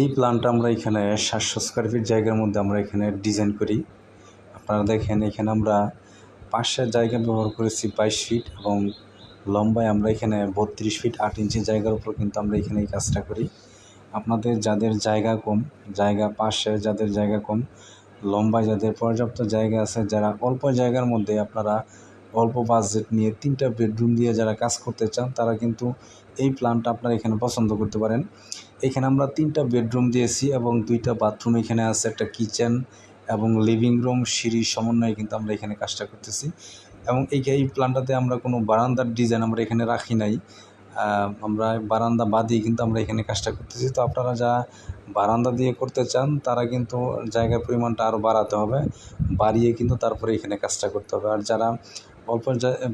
এই প্ল্যানটা আমরা এখানে সাতশো স্কোয়ার ফিট জায়গার মধ্যে আমরা এখানে ডিজাইন করি। আপনারা দেখেন, এখানে আমরা পাশের জায়গা ব্যবহার করেছি বাইশ ফিট এবং লম্বায় আমরা এখানে বত্রিশ ফিট আট ইঞ্চি জায়গার উপর কিন্তু আমরা এখানে এই কাজটা করি। আপনাদের যাদের জায়গা কম, জায়গা পাশে যাদের জায়গা কম, লম্বায় যাদের পর্যাপ্ত জায়গা আছে, যারা অল্প জায়গার মধ্যে আপনারা অল্প বাজেট নিয়ে তিনটা বেডরুম দিয়ে যারা কাজ করতে চান, তারা কিন্তু এই প্ল্যানটা আপনারা এখানে পছন্দ করতে পারেন। এখানে আমরা তিনটা বেডরুম দিয়েছি এবং দুইটা বাথরুম এখানে আছে, একটা কিচেন এবং লিভিং রুম সিঁড়ি সমন্বয়ে কিন্তু আমরা এখানে কাজটা করতেছি। এবং এই এই প্ল্যানটাতে আমরা কোনো বারান্দার ডিজাইন আমরা এখানে রাখি নাই। আমরা বারান্দা বাদিয়ে কিন্তু আমরা এখানে কাজটা করতেছি। তো আপনারা যা বারান্দা দিয়ে করতে চান, তারা কিন্তু জায়গার পরিমাণটা আরও বাড়াতে হবে। বাড়িয়ে কিন্তু তারপরে এখানে কাজটা করতে হবে। আর যারা অল্প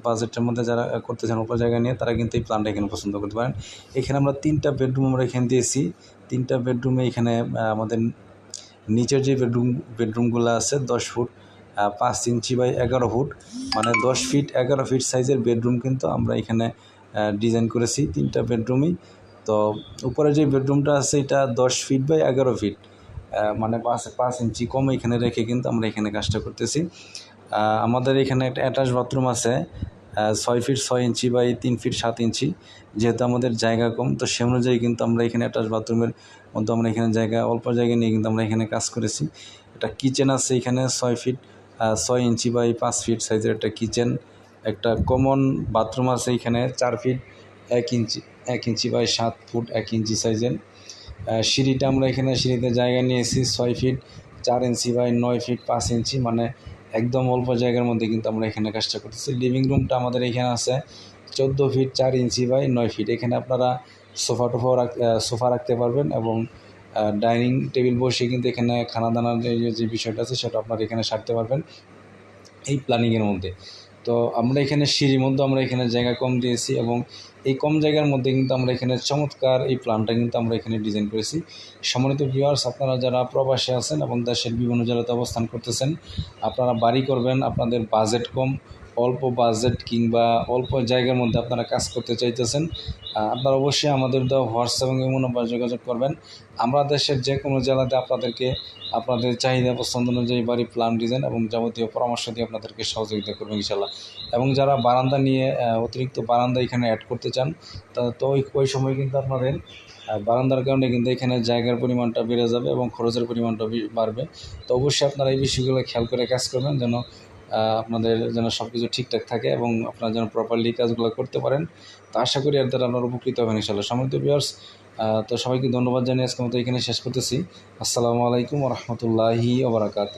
বাজেটের মধ্যে যারা করতে চান, অল্প জায়গা নিয়ে, তারা কিন্তু এই প্ল্যানটা এখানে পছন্দ করতে পারেন। এখানে আমরা তিনটা বেডরুম আমরা এখানে দিয়েছি। তিনটা বেডরুমে এখানে আমাদের নিচের যে বেডরুম, বেডরুমগুলো আছে, দশ ফুট পাঁচ ইঞ্চি বাই এগারো ফুট মানে দশ ফিট, এগারো ফিট সাইজের বেডরুম কিন্তু আমরা এখানে ডিজাইন করেছি তিনটা বেডরুমই তো উপরে যে বেডরুমটা আছে, এটা দশ ফিট বাই এগারো ফিট মানে পাঁচ পাঁচ ইঞ্চি কম এখানে রেখে কিন্তু আমরা এখানে কাজটা করতেছি। আমাদের এখানে একটা অ্যাটাচ বাথরুম আছে ছয় ফিট ছয় ইঞ্চি বাই তিন ফিট সাত ইঞ্চি। যেহেতু আমাদের জায়গা কম, তো সে অনুযায়ী কিন্তু আমরা এখানে অ্যাটাচ বাথরুমের মধ্যে আমরা এখানে জায়গা, অল্প জায়গা নিয়ে কিন্তু আমরা এখানে কাজ করেছি। একটা কিচেন আছে এখানে ছয় ফিট ছয় ইঞ্চি বাই পাঁচ ফিট সাইজের একটা কিচেন একটা কমন বাথরুম আছে এখানে চার ফিট এক ইঞ্চি এক ইঞ্চি বাই সাত ফুট এক ইঞ্চি সাইজের সিঁড়িটা আমরা এখানে সিঁড়িতে জায়গা নিয়েছি ছয় ফিট চার ইঞ্চি বাই নয় ফিট পাঁচ ইঞ্চি মানে একদম অল্প জায়গার মধ্যে কিন্তু আমরা এখানে কাজটা করতেছি। লিভিং রুমটা আমাদের এখানে আছে চোদ্দ ফিট চার ইঞ্চি বাই নয় ফিট এখানে আপনারা সোফা রাখ সোফা রাখতে পারবেন এবং ডাইনিং টেবিল বসে কিন্তু এখানে খানা দানার যে বিষয়টা আছে সেটা আপনারা এখানে সারতে পারবেন এই প্ল্যানিংয়ের মধ্যে। তো আমরা এখানে সিঁড়ির মধ্যে আমরা এখানে জায়গা কম দিয়েছি এবং এই কম জায়গার মধ্যে কিন্তু আমরা এখানে চমৎকার এই প্ল্যানটা কিন্তু আমরা এখানে ডিজাইন করেছি। সম্মানিত ভিউয়ার্স, আপনারা যারা প্রবাসে আছেন এবং দেশের বিভিন্ন জেলাতে অবস্থান করতেছেন, আপনারা বাড়ি করবেন, আপনাদের বাজেট কম অল্প বাজেট কিংবা অল্প জায়গার মধ্যে আপনারা কাজ করতে চাইতেছেন আপনারা অবশ্যই আমাদের দেওয়া হোয়াটসঅ্যাপ এবং নাম্বার যোগাযোগ করবেন। আমরা দেশের যে কোনো জেলাতে আপনাদেরকে আপনাদের চাহিদা পছন্দ অনুযায়ী বাড়ি প্ল্যান ডিজাইন এবং যাবতীয় পরামর্শ দিয়ে আপনাদেরকে সহযোগিতা করবেন ইনশাল্লাহ এবং যারা বারান্দা নিয়ে অতিরিক্ত বারান্দা এখানে অ্যাড করতে চান, তো ওই ওই সময় কিন্তু আপনাদের বারান্দার কারণে কিন্তু এখানে জায়গার পরিমাণটা বেড়ে যাবে এবং খরচের পরিমাণটা বাড়বে। তো অবশ্যই আপনারা এই বিষয়গুলো খেয়াল করে কাজ করবেন যেন আপনাদের যেন সব কিছু ঠিকঠাক থাকে এবং আপনারা যেন প্রপারলি কাজগুলো করতে পারেন। তো আশা করি এর দ্বারা আপনারা উপকৃত হবেন ইনশাল্লাহ সমৃদ্ধ বিয়ার্স তো সবাইকে ধন্যবাদ জানিয়ে আজকে মতো এখানে শেষ করতেছি। আসসালামু আলাইকুম রহমতুল্লাহি ওবরাকাত